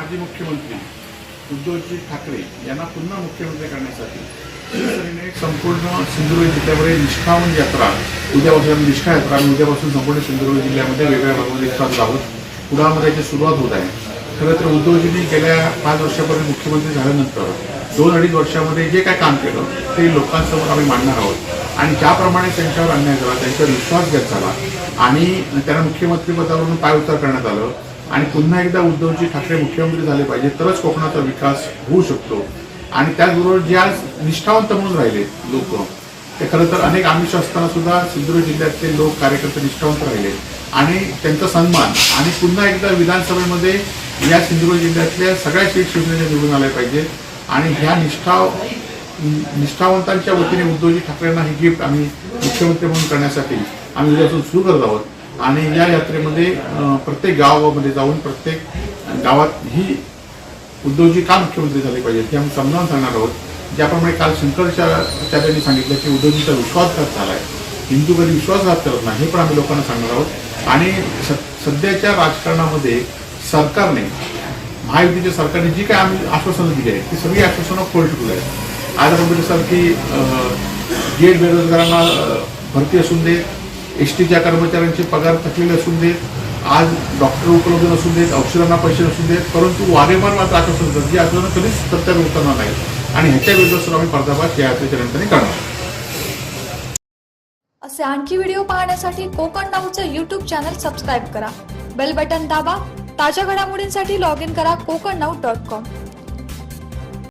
माजी मुख्यमंत्री उद्धवजी ठाकरे यांना पुन्हा मुख्यमंत्री करण्यासाठी शिवसेनेने संपूर्ण सिंधुदुर्ग जिल्ह्यामध्ये निष्ठावन यात्रा उद्यापासून निष्ठा यात्रा आणि उद्यापासून संपूर्ण सिंधुदुर्ग जिल्ह्यामध्ये वेगवेगळ्या भागामध्ये चालू आहोत पुण्यामध्ये याची सुरुवात होत आहे. खरं तर उद्धवजींनी गेल्या पाच वर्षापूर्वी मुख्यमंत्री झाल्यानंतर दोन अडीच वर्षामध्ये जे काय काम केलं ते लोकांसमोर आम्ही मांडणार आहोत. आणि ज्याप्रमाणे त्यांच्यावर अन्याय झाला त्यांच्यावर विश्वासघात झाला आणि त्यांना मुख्यमंत्रीपदावरून पाय उतार करण्यात आलं आणि पुन्हा एकदा उद्धवजी ठाकरे मुख्यमंत्री झाले पाहिजे तरच कोकणाचा विकास होऊ शकतो. आणि त्याचबरोबर जे आज निष्ठावंत म्हणून राहिले लोक ते खरं तर अनेक आमिष असताना सुद्धा सिंधुदुर्ग जिल्ह्यातले लोक कार्यकर्ते निष्ठावंत राहिले. आणि त्यांचा सन्मान आणि पुन्हा एकदा विधानसभेमध्ये या सिंधुदुर्ग जिल्ह्यातल्या सगळ्या सीट शिवसेनेच्या निवडून आल्या पाहिजे. आणि ह्या निष्ठा निष्ठावंतांच्या वतीने उद्धवजी ठाकरेंना ही गिफ्ट आम्ही मुख्यमंत्री म्हणून करण्यासाठी आम्ही उद्यापासून सुरू करत आहोत. आणि या यात्रेमध्ये प्रत्येक गावामध्ये जाऊन प्रत्येक गावात ही उद्धवजी का मुख्यमंत्री झाले पाहिजेत हे आम्ही समजावून सांगणार आहोत. ज्याप्रमाणे काल शंकराचार्यांनी सांगितलं की उद्धवजींचा विश्वासघात झाला आहे हिंदू कधी विश्वासघात करत नाही हे पण आम्ही लोकांना सांगणार आहोत. आणि स- सध्याच्या राजकारणामध्ये सरकारने महायुतीच्या सरकारने जी काय आम्ही आश्वासनं दिली आहेत ती सगळी आश्वासनं फोल्ड आहेत. आज आपण सर की गेट बेरोजगारांना भरती असून देत एस टीच्या कर्मचाऱ्यांचे पगार थकलेले असून देत आज डॉक्टर उपलब्ध नसून देत औषधांना पैसे नसून देत परंतु वारेमान मात्र आश्वासन देतात जी आश्वासनं कधीच सत्यावर उतरणार नाही. आणि ह्याच्या विरोधात सुद्धा आम्ही पर्दाफाश या यात्रेच्या करणार असे आणखी व्हिडिओ पाहण्यासाठी कोकण नाऊचं यूट्यूब चॅनल सबस्क्राईब करा. बेल बटन दाबा. ताज्या घडामोडींसाठी लॉग इन करा कोकण नाऊ डॉट कॉम